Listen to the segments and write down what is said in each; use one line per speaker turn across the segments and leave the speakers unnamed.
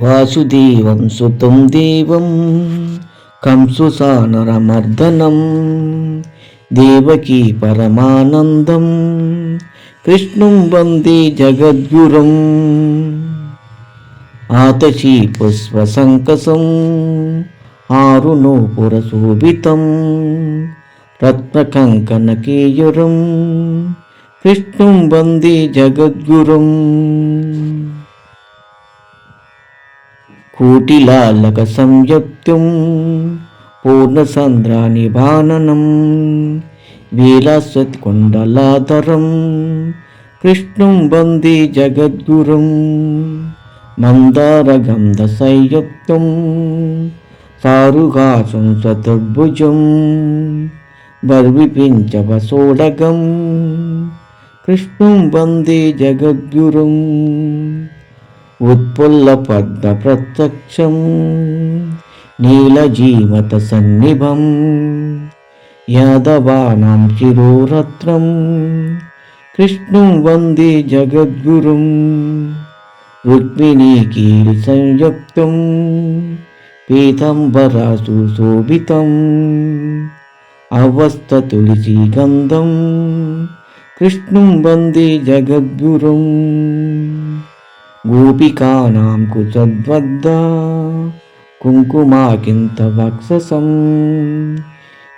వాసుదేవం సుతం దేవం కంసుసానరమర్దనం దేవకీ పరమానందం కృష్ణం వందే జగద్గురం. ఆతశీ పుష్పసంకసం ఆరుణోపురశోభితం రత్నకంకనకేయురం కృష్ణం వందే జగద్గురం. కోటిలాలక సంయుక్తం పూర్ణసంద్రానిభాననం వీలాస్వత్కుండలాధరం కృష్ణం వందే జగద్గురం మందారగంధ సంయుక్తం సారుహాసం చతుర్భుజం బర్విపించవసోడగం కృష్ణం ఉత్పుల్లపడ్డ ప్రత్యక్షం నీల జీవత సన్నిభం యాదవానాం చిరోరత్నం కృష్ణం వందే జగద్గురుం రుక్మిణీ కీలి సంయుక్తం పీతంబరాసు శోభితం అవస్థ తులసి గంధం కృష్ణం వందే జగద్గురుం. గోపికానాం కుచద్వద్ద కుంకుమాకింత వక్షసం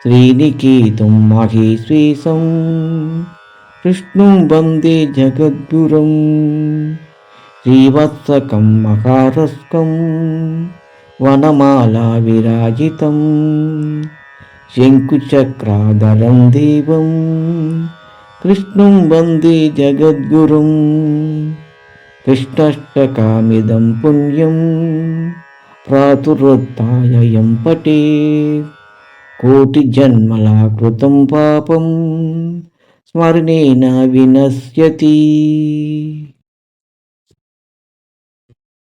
శ్రీనికేతం మహేశ్వేశం కృష్ణం వందే జగద్గురం శ్రీవత్సకం మకారస్కం వనమాలా విరాజితం శంకుచక్రాధరం దేవం కృష్ణం వందే జగద్గురుం. కృష్ణష్టకామిదం పుణ్యం ప్రాతురుత్థాయం పటే. కోటి జన్మలా కృతం పాపం స్మరణేన వినశ్యతి.